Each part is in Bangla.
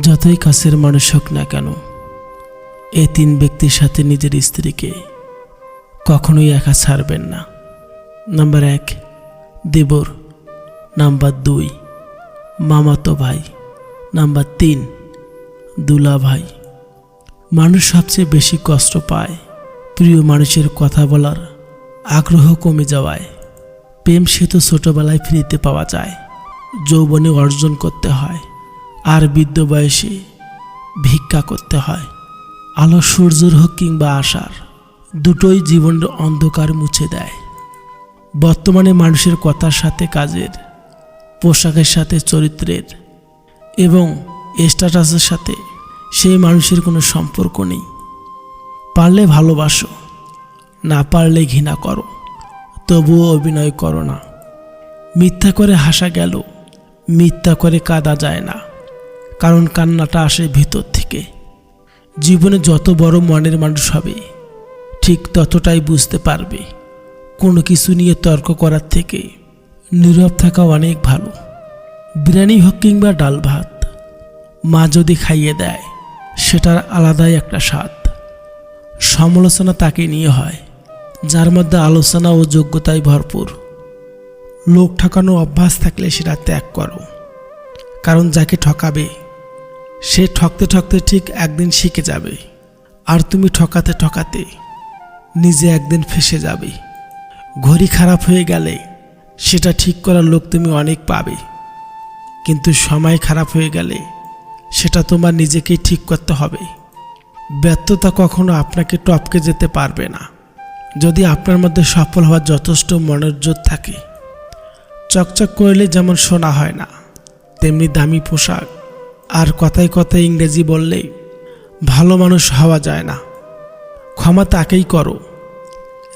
যতই কাছের মানুষ হোক না কেন, এ তিন ব্যক্তির সাথে নিজের স্ত্রীকে কখনোই একা ছাড়বেন না। নাম্বার এক, দেবর। নাম্বার দুই, মামাতো ভাই। নাম্বার তিন, দুলা ভাই। মানুষ সবচেয়ে বেশি কষ্ট পায় প্রিয় মানুষের কথা বলার আগ্রহ কমে যাওয়ায়। প্রেম সে তো ছোটবেলায় ফ্রিতে পাওয়া যায়, যৌবনে অর্জন করতে হয়। আর বৃদ্ধ বয়সে ভিক্ষা করতে হয়। আলো সূর্যের হোক কিংবা আশার দুটোই জীবনের অন্ধকার মুছে দেয়। বর্তমানে মানুষের কথার সাথে কাজের, পোশাকের সাথে চরিত্রের এবং স্ট্যাটাসের সাথে সেই মানুষের কোনো সম্পর্ক নেই। পারলে ভালোবাসো, না পারলে ঘৃণা করো, তবুও অভিনয় করো না। মিথ্যা করে হাসা গেল, মিথ্যা করে কাঁদা যায় না। কারণ কান্নাটা আসে ভিতর থেকে। জীবনে যত বড় মনের মানুষ হবে, ঠিক ততটাই বুঝতে পারবে। কোনো কিছু নিয়ে তর্ক করার থেকে নীরব থাকা অনেক ভালো। বিরিয়ানি হোক কিংবা ডাল ভাত, মা যদি খাইয়ে দেয়, সেটার আলাদাই একটা স্বাদ। সমালোচনা তাকে নিয়ে হয়, যার মধ্যে আলোচনা ও যোগ্যতায় ভরপুর। লোক ঠকানো অভ্যাস থাকলে সেটা ত্যাগ করো, কারণ যাকে ঠকাবে সে ঠকতে ঠকতে ঠিক একদিন শিখে যাবে। আর তুমি ঠকাতে ঠকাতে নিজে একদিন ফেসে যাবে। ঘড়ি খারাপ হয়ে গেলে সেটা ঠিক করার লোক তুমি অনেক পাবে। কিন্তু সময় খারাপ হয়ে গেলে সেটা তোমার নিজেকেই ঠিক করতে হবে। ব্যর্থতা কখনো আপনাকে টপকে যেতে পারবে না। যদি আপনার মধ্যে সফল হওয়ার যথেষ্ট জোর থাকে, চকচক করলে যেমন শোনা হয় না, তেমনি দামি পোশাক আর কথায় কথায় ইংরেজি বললে ভালো মানুষ হওয়া যায় না। ক্ষমা তাকেই করো,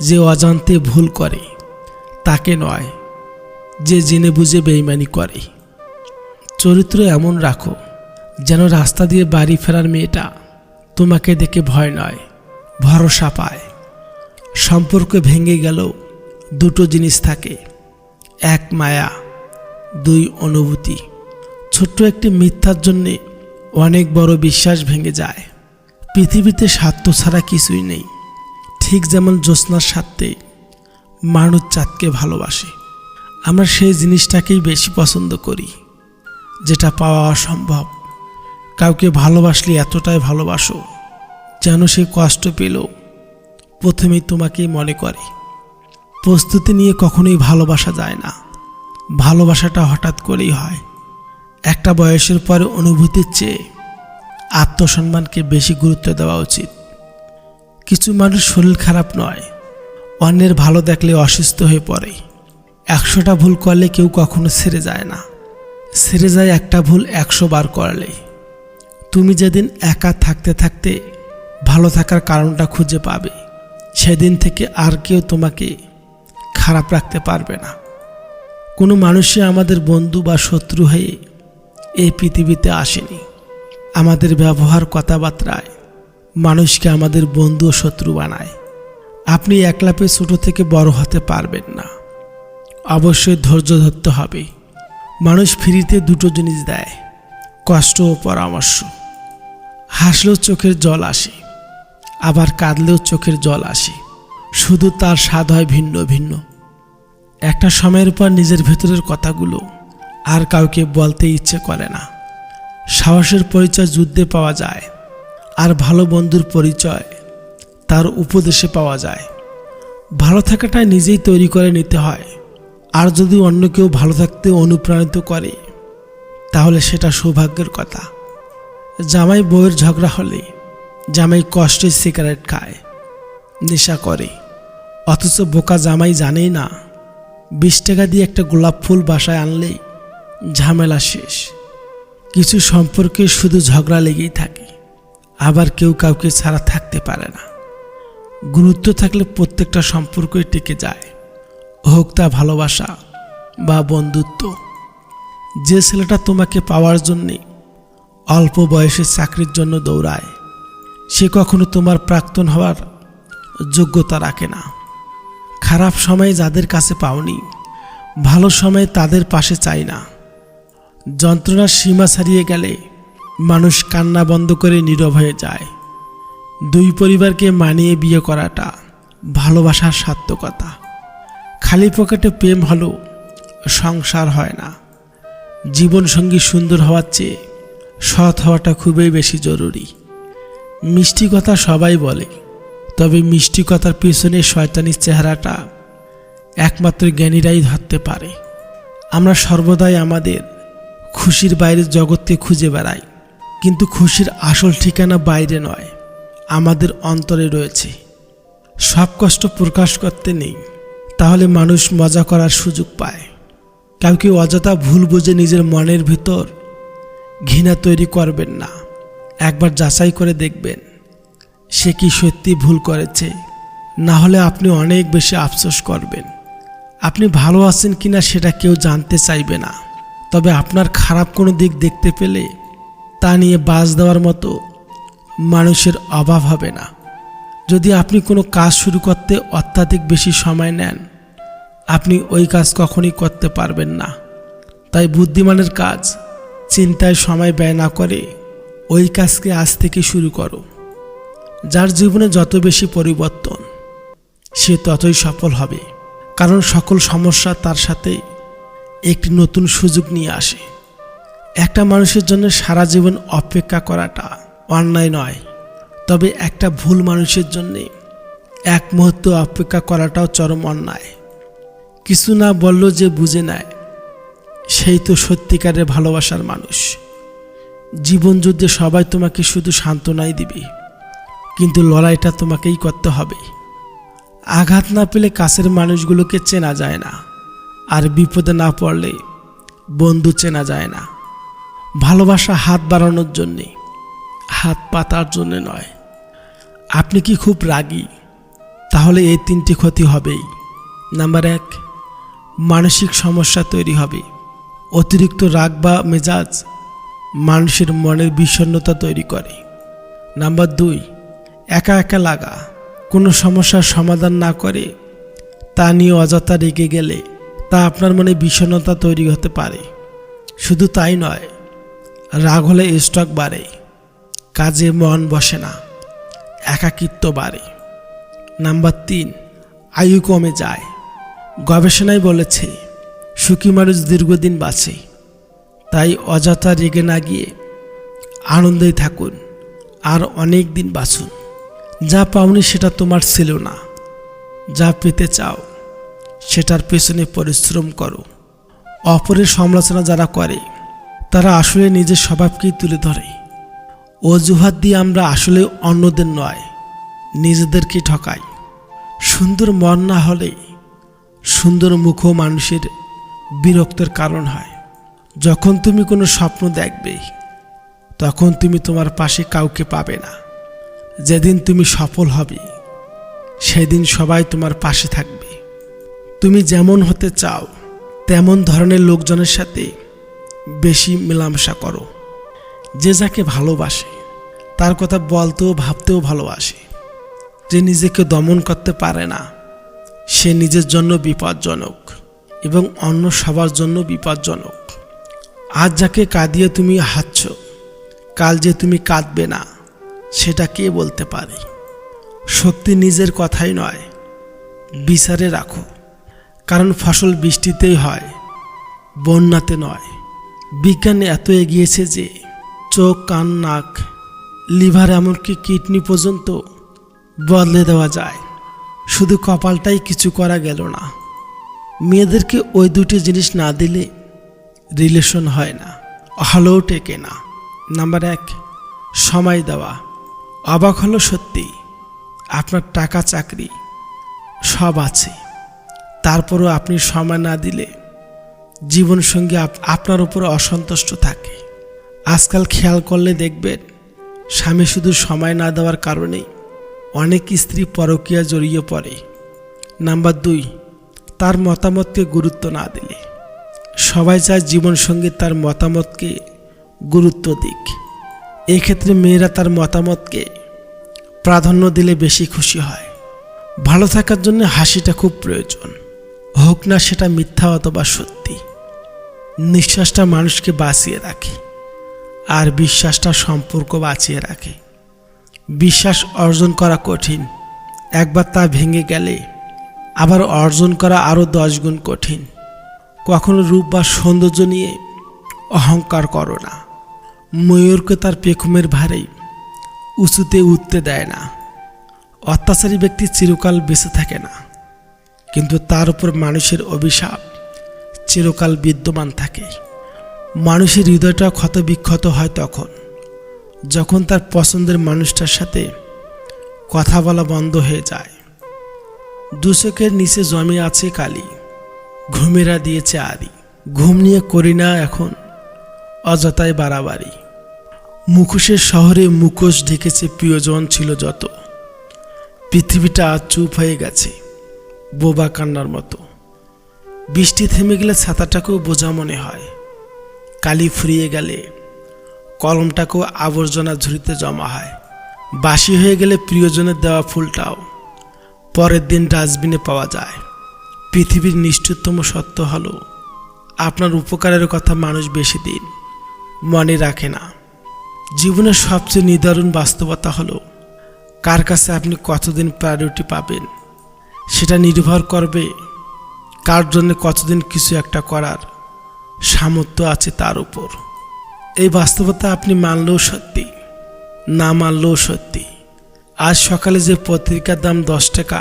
যে অজান্তে ভুল করে, তাকে নয়, যে জেনে বুঝে বেইমানি করে। চরিত্র এমন রাখো, যেন রাস্তা দিয়ে বাড়ি ফেরার মেয়েটা তোমাকে দেখে ভয় নয়, ভরসা পায়। সম্পর্ক ভেঙে গেলেও দুটো জিনিস থাকে, এক মায়া, দুই অনুভূতি। ছোট্ট একটি মিথ্যার জন্যে অনেক বড় বিশ্বাস ভেঙে যায়। পৃথিবীতে স্বার্থ ছাড়া কিছুই নেই। ঠিক যেমন জ্যোৎস্নার স্বার্থে মানুষ চাঁদকে ভালোবাসে। আমরা সেই জিনিসটাকেই বেশি পছন্দ করি, যেটা পাওয়া অসম্ভব। কাউকে ভালোবাসলে এতটাই ভালোবাসো যেন সে কষ্ট পেল প্রথমেই তোমাকেই মনে করে। প্রস্তুতি নিয়ে কখনোই ভালোবাসা যায় না। ভালোবাসাটা হঠাৎ করেই হয়। একটা বয়সের পরে অনুভূতির চেয়ে আত্মসম্মানকে বেশি গুরুত্ব দেওয়া উচিত। কিছু মানুষ শরীর খারাপ নয়, অন্যের ভালো দেখলে অসুস্থ হয়ে পড়ে। একশোটা ভুল করলে কেউ কখনো ছেড়ে যায় না। ছেড়ে যায় একটা ভুল একশো বার করলে। তুমি যেদিন একা থাকতে থাকতে ভালো থাকার কারণটা খুঁজে পাবে। সেদিন থেকে আর কেউ তোমাকে খারাপ রাখতে পারবে না। কোনো মানুষই আমাদের বন্ধু বা শত্রু হয়ে এই পৃথিবীতে আসেনি। আমাদের ব্যবহার কথাবার্তায় মানুষকে আমাদের বন্ধু ও শত্রু বানায়। আপনি একলাপে ছোট থেকে বড় হতে পারবেন না। অবশ্যই ধৈর্য ধরতে হবে। মানুষ ফ্রিতে দুটো জিনিস দেয়, কষ্ট ও পরামর্শ। হাসলেও চোখের জল আসে, আবার কাঁদলেও চোখের জল আসে। শুধু তার স্বাদ হয় ভিন্ন ভিন্ন। একটা সময়ের পর নিজের ভেতরের কথাগুলো আর কাউকে বলতে ইচ্ছে করে না। সাহসের পরিচয় যুদ্ধে পাওয়া যায় আর ভালো বন্ধুর পরিচয় তার উপদেশে পাওয়া যায়। ভালো থাকাটা নিজেই তৈরি করে নিতে হয়। আর যদি অন্য কেউ ভালো থাকতে অনুপ্রাণিত করে, তাহলে সেটা সৌভাগ্যের কথা। জামাই বউয়ের ঝগড়া হলে জামাই কষ্টে সিগারেট খায়, নেশা করে। অথচ বোকা জামাই জানেই না, বিশ টাকা দিয়ে একটা গোলাপ ফুল বাসায় আনলেই ঝামেলা শেষ। কিছু সম্পর্কে শুধু ঝগড়া লেগেই থাকে। আবার কেউ কাউকে ছাড়া থাকতে পারে না। গুরুত্ব থাকলে প্রত্যেকটা সম্পর্কই টিকে যায়। হোক তা ভালোবাসা বা বন্ধুত্ব। যে ছেলেটা তোমাকে পাওয়ার জন্যে অল্প বয়সে চাকরির জন্য দৌড়ায়, সে কখনো তোমার প্রাক্তন হওয়ার যোগ্যতা রাখে না। খারাপ সময়ে যাদের কাছে পাওনি, ভালো সময়ে তাদের পাশে চাই না। যন্ত্রণার সীমা ছাড়িয়ে গেলে মানুষ কান্না বন্ধ করে নীরব হয়ে যায়। দুই পরিবারকে মানিয়ে বিয়ে করাটা ভালোবাসার সার্থকতা। খালি পকেটে প্রেম হলেও সংসার হয় না। জীবনসঙ্গী সুন্দর হওয়ার চেয়ে সৎ হওয়াটা খুবই বেশি জরুরি। মিষ্টি কথা সবাই বলে, তবে মিষ্টি কথার পেছনে শয়তানির চেহারাটা একমাত্র জ্ঞানীরাই ধরতে পারে। আমরা সর্বদাই আমাদের খুশির বাইরের জগৎকে খুঁজে বেড়াই কিন্তু খুশির আসল ঠিকানা বাইরে নয়, আমাদের অন্তরে রয়েছে। সব কষ্ট প্রকাশ করতে নেই, তাহলে মানুষ মজা করার সুযোগ পায়। কাউকে অযথা ভুল বুঝে নিজের মনের ভিতর ঘৃণা তৈরি করবেন না। একবার যাচাই করে দেখবেন, সে কি সত্যি ভুল করেছে। না হলে আপনি অনেক বেশি আফসোস করবেন। আপনি ভালো আছেন কিনা সেটা কেউ জানতে চাইবে না। তবে আপনার খারাপ কোনো দিক দেখতে পেলে তা নিয়ে বাজ দেওয়ার মতো মানুষের অভাব হবে না। যদি আপনি কোনো কাজ শুরু করতে অত্যাধিক বেশি সময় নেন, আপনি ওই কাজ কখনই করতে পারবেন না। তাই বুদ্ধিমানের কাজ চিন্তায় সময় ব্যয় না করে ওই কাজকে আজ থেকে শুরু করো। যার জীবনে যত বেশি পরিবর্তন, সে ততই সফল হবে। কারণ সকল সমস্যা তার সাথে একটি নতুন সুযোগ নিয়ে আসে। একটা মানুষের জন্য সারা জীবন অপেক্ষা করাটা অন্যায় নয়, তবে একটা ভুল মানুষের জন্যে এক মুহূর্ত অপেক্ষা করাটাও চরম অন্যায়। কিছু না বলল যে বুঝে নেয়, সেই তো সত্যিকারের ভালোবাসার মানুষ। জীবন যুদ্ধে সবাই তোমাকে শুধু সান্ত্বনাই দিবে, কিন্তু লড়াইটা তোমাকেই করতে হবে। আঘাত না পেলে কাছের মানুষগুলোকে চেনা যায় না। আর বিপদে না পড়লে বন্ধু চেনা যায় না। ভালোবাসা হাত বাড়ানোর জন্যে, হাত পাতার জন্য নয়। আপনি কি খুব রাগী? তাহলে এই তিনটি ক্ষতি হবেই। নাম্বার এক, মানসিক সমস্যা তৈরি হবে। অতিরিক্ত রাগ বা মেজাজ মানুষের মনের বিষণ্ণতা তৈরি করে। নাম্বার দুই, একা একা লাগা। কোনো সমস্যার সমাধান না করে তা নিয়ে অযথা রেগে গেলে তা আপনার মনে বিষণ্ণতা তৈরি হতে পারে। শুধু তাই নয়, রাগ হলে স্টক বাড়ে, কাজে মন বসে না, একাকিত্ব বাড়ে। নাম্বার তিন, আয়ু কমে যায়। গবেষণায় বলেছে, সুখী মানুষ দীর্ঘদিন বাঁচে। তাই অযথা রেগে না গিয়ে আনন্দেই থাকুন আর অনেক দিন বাঁচুন। যা পাওনি সেটা তোমার ছিল না, যা পেতে চাও। সেটার পেছনে পরিশ্রম করো। অপরের সমালোচনা যারা করে, তারা আসলে নিজের স্বভাবকেই তুলে ধরে। অজুহাত দিয়ে আমরা আসলে অন্যদের নয় নিজেদেরকে ঠকাই। সুন্দর মন না হলে সুন্দর মুখও মানুষের বিরক্তের কারণ হয়। যখন তুমি কোনো স্বপ্ন দেখবে, তখন তুমি তোমার পাশে কাউকে পাবে না। যেদিন তুমি সফল হবে, সেদিন সবাই তোমার পাশে থাকবে। তুমি যেমন হতে চাও, তেমন ধরনের লোকজনের সাথে বেশি মেলামেশা করো। যে যাকে ভালোবাসে, তার কথা বলতেও, ভাবতেও ভালোবাসে। যে নিজেকে দমন করতে পারে না, সে নিজের জন্য বিপজ্জনক এবং অন্য সবার জন্য বিপজ্জনক। আজ যাকে কাঁদিয়ে তুমি হাঁটছ, কাল যে তুমি কাঁদবে না, সেটা কে বলতে পারে? সত্যি নিজের কথাই নয়, বিচারে রাখো। কারণ ফসল বৃষ্টিতেই হয়, বন্যাতে নয়। বিজ্ঞানে এত এগিয়েছে যে চোখ, কান, নাক, লিভার এমনকি কিডনি পর্যন্ত বদলে দেওয়া যায়। শুধু কপালটাই কিছু করা গেল না। মেয়েদেরকে ওই দুটি জিনিস না দিলে রিলেশন হয় না, হলেও টেকে না। নাম্বার এক, সময় দেওয়া। অবাক হলো সত্যি, আপনার টাকা, চাকরি সব আছে। তারপরও আপনি সময় না দিলে জীবনসঙ্গী আপ- আপনার উপর অসন্তুষ্ট থাকে। আজকাল খেয়াল করলে দেখবেন, স্বামী শুধু সময় না দেওয়ার কারণেই অনেক স্ত্রী পরকীয়া জড়িয়ে পড়ে। নাম্বার দুই, তার মতামতকে গুরুত্ব না দিলে। সবাই চায় জীবনসঙ্গী তার মতামতকে গুরুত্ব দিক। এক্ষেত্রে মেয়েরা তার মতামতকে প্রাধান্য দিলে বেশি খুশি হয়। ভালো থাকার জন্য হাসিটা খুব প্রয়োজন। হোক না সেটা মিথ্যা অথবা সত্যি, নিঃশ্বাসটা মানুষকে বাঁচিয়ে রাখে আর বিশ্বাসটা সম্পর্ক বাঁচিয়ে রাখে। বিশ্বাস অর্জন করা কঠিন, একবার তা ভেঙে গেলে আবার অর্জন করা আরও দশ গুণ কঠিন। কখনো রূপ বা সৌন্দর্য নিয়ে অহংকার করো না। ময়ূরকে তার পেখমের ভারেই উঁচুতে উঠতে দেয় না। অত্যাচারী ব্যক্তি চিরকাল বেঁচে থাকে না। কিন্তু তার উপর মানুষের অভিশাপ চিরকাল বিদ্যমান থাকে। মানুষের হৃদয়টা ক্ষতবিক্ষত হয় তখন, যখন তার পছন্দের মানুষটার সাথে কথা বলা বন্ধ হয়ে যায়। দুচোখের নিচে জমে আছে কালি, ঘুমেরা দিয়েছে আদি ঘুম নিয়ে করি না এখন অযথায় বাড়াবাড়ি। মুখোশের শহরে মুখোশ ঢেকেছে প্রিয়জন ছিল যত। পৃথিবীটা চুপ হয়ে গেছে। বোবা কান্নার মতো। বৃষ্টি থেমে গেলে ছাতাটাকেও বোঝা মনে হয়। কালি ফুরিয়ে গেলে কলমটাকেও আবর্জনা ঝুড়িতে জমা হয়। বাসি হয়ে গেলে প্রিয়জনের দেওয়া ফুলটাও পরের দিন ডাস্টবিনে পাওয়া যায়। পৃথিবীর নিষ্ঠুরতম সত্য হলো, আপনার উপকারের কথা মানুষ বেশি দিন মনে রাখে না। জীবনের সবচেয়ে নিদারুণ বাস্তবতা হলো, কার কাছে আপনি কতদিন প্রায়োরিটি পাবেন? সেটা নির্ভর করবে কার জন্য কতদিন কিছু একটা করার সামর্থ্য আছে তার উপর। এই বাস্তবতা আপনি মানলেও সত্যি, না মানলেও সত্যি। আজ সকালে যে পত্রিকার দাম দশ টাকা,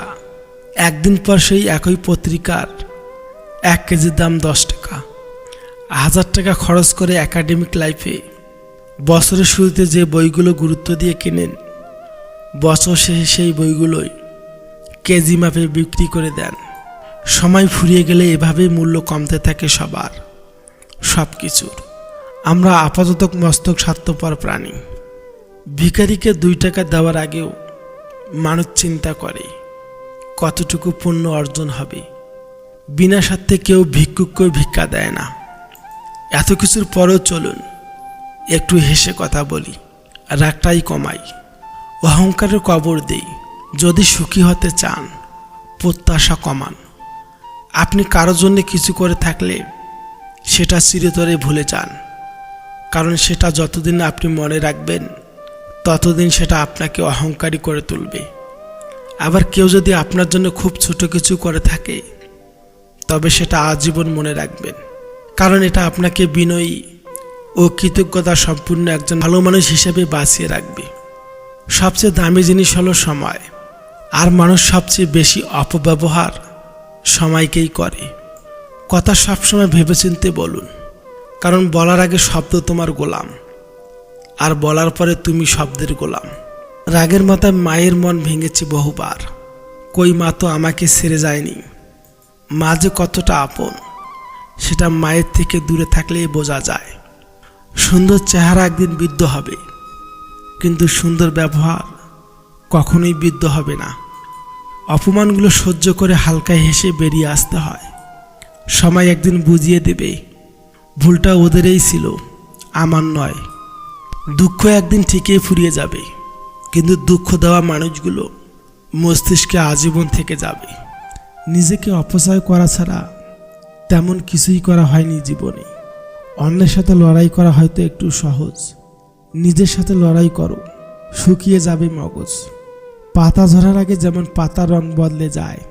একদিন পর সেই একই পত্রিকার এক কেজির দাম দশ টাকা। হাজার টাকা খরচ করে একাডেমিক লাইফে বছরের শুরুতে যে বইগুলো গুরুত্ব দিয়ে কেনেন, বছর শেষে সেই বইগুলোই কেজি মাপে বিক্রি করে দেন। সময় ফুরিয়ে গেলে এভাবেই মূল্য কমতে থাকে সবার। সব কিছুর আমরা আপাতত মস্তক স্বার্থপর প্রাণী। ভিখারিকে দুই টাকা দেওয়ার আগেও মানুষ চিন্তা করে, কতটুকু পুণ্য অর্জন হবে? বিনা স্বার্থে কেউ ভিক্ষুককে ভিক্ষা দেয় না। এত কিছুর পরেও চলুন, একটু হেসে কথা বলি। রাগটাই কমাই। অহংকারের কবর দেই। যদি সুখী হতে চান, প্রত্যাশা কমান। আপনি কারও জন্য কিছু করে থাকলে সেটা চিরতরে ভুলে যান। কারণ সেটা যতদিন আপনি মনে রাখবেন, ততদিন সেটা আপনাকে অহংকারী করে তুলবে। আবার কেউ যদি আপনার জন্য খুব ছোট কিছু করে থাকে, তবে সেটা আজীবন মনে রাখবেন। কারণ এটা আপনাকে বিনয়ী ও কৃতজ্ঞতা সম্পূর্ণ একজন ভালো মানুষ হিসেবে বাঁচিয়ে রাখবে। সবচেয়ে দামি জিনিস হলো সময়। আর মানুষ সবচেয়ে বেশি অপব্যবহার সময়কেই করে। কথা সবসময় ভেবেচিন্তে বলুন, কারণ বলার আগে শব্দ তোমার গোলাম, আর বলার পরে তুমি শব্দের গোলাম। রাগের মাথায় মায়ের মন ভেঙেছে বহুবার, কই মা তো আমাকে ছেড়ে যায়নি। মা যে কতটা আপন, সেটা মায়ের থেকে দূরে থাকলেই বোঝা যায়। সুন্দর চেহারা একদিন বৃদ্ধ হবে, কিন্তু সুন্দর ব্যবহার কখনোই বৃদ্ধ হবে না। অপমানগুলো সহ্য করে হালকায় হেসে বেরিয়ে আসতে হয়। সময় একদিন বুঝিয়ে দেবে, ভুলটা ওদেরই ছিল, আমার নয়। দুঃখ একদিন ঠিকই ফুরিয়ে যাবে, কিন্তু দুঃখ দেওয়া মানুষগুলো মস্তিষ্কে আজীবন থেকে যাবে। নিজেকে অপচয় করা ছাড়া তেমন কিছুই করা হয়নি জীবনে। অন্যের সাথে লড়াই করা হয়তো একটু সহজ, নিজের সাথে লড়াই করো, শুকিয়ে যাবে মগজ। পাতা ঝরার আগে যেমন পাতার রং বদলে যায়,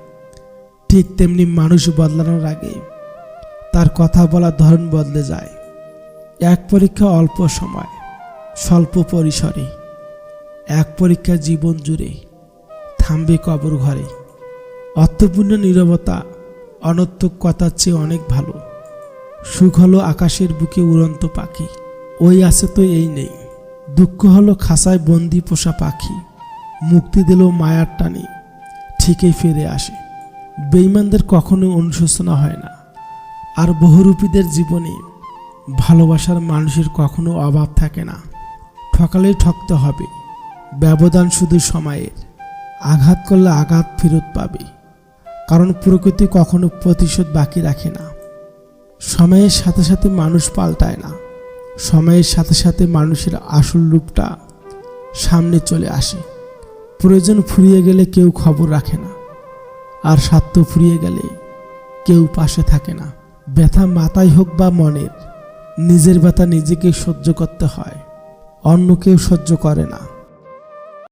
ঠিক তেমনি মানুষ বদলানোর আগে তার কথা বলার ধরন বদলে যায়। এক পরীক্ষা অল্প সময়, স্বল্প পরিসরে। এক পরীক্ষা জীবন জুড়ে থামবে কবর ঘরে। অর্থপূর্ণ নীরবতা, অনর্থক কথার চেয়ে অনেক ভালো। সুখ হলো আকাশের বুকে উড়ন্ত পাখি। ওই আছে তো এই নেই। দুঃখ হলো খাসায় বন্দি পোষা পাখি। মুক্তি দিল মায়ার টানে। ঠিকই ফিরে আসে। বেইমানদের কখনো অনুশোচনা হয় না। আর বহুরূপীদের জীবনে ভালোবাসার মানুষের কখনো অভাব থাকে না। ঠকালেই ঠকতে হবে। ব্যবধান শুধু সময়ের। আঘাত করলে আঘাত ফেরত পাবে। কারণ প্রকৃতি কখনো প্রতিশোধ বাকি রাখে না। সময়ের সাথে সাথে মানুষ পাল্টায় না। সময়ের সাথে সাথে মানুষের আসল রূপটা সামনে চলে আসে। প্রয়োজন ফুরিয়ে গেলে কেউ খবর রাখে না। আর স্বার্থ ফুরিয়ে গেলে কেউ পাশে থাকে না। ব্যথা মাথায় হোক বা মনের, নিজের ব্যথা নিজেকে সহ্য করতে হয় অন্য কেউ সহ্য করে না।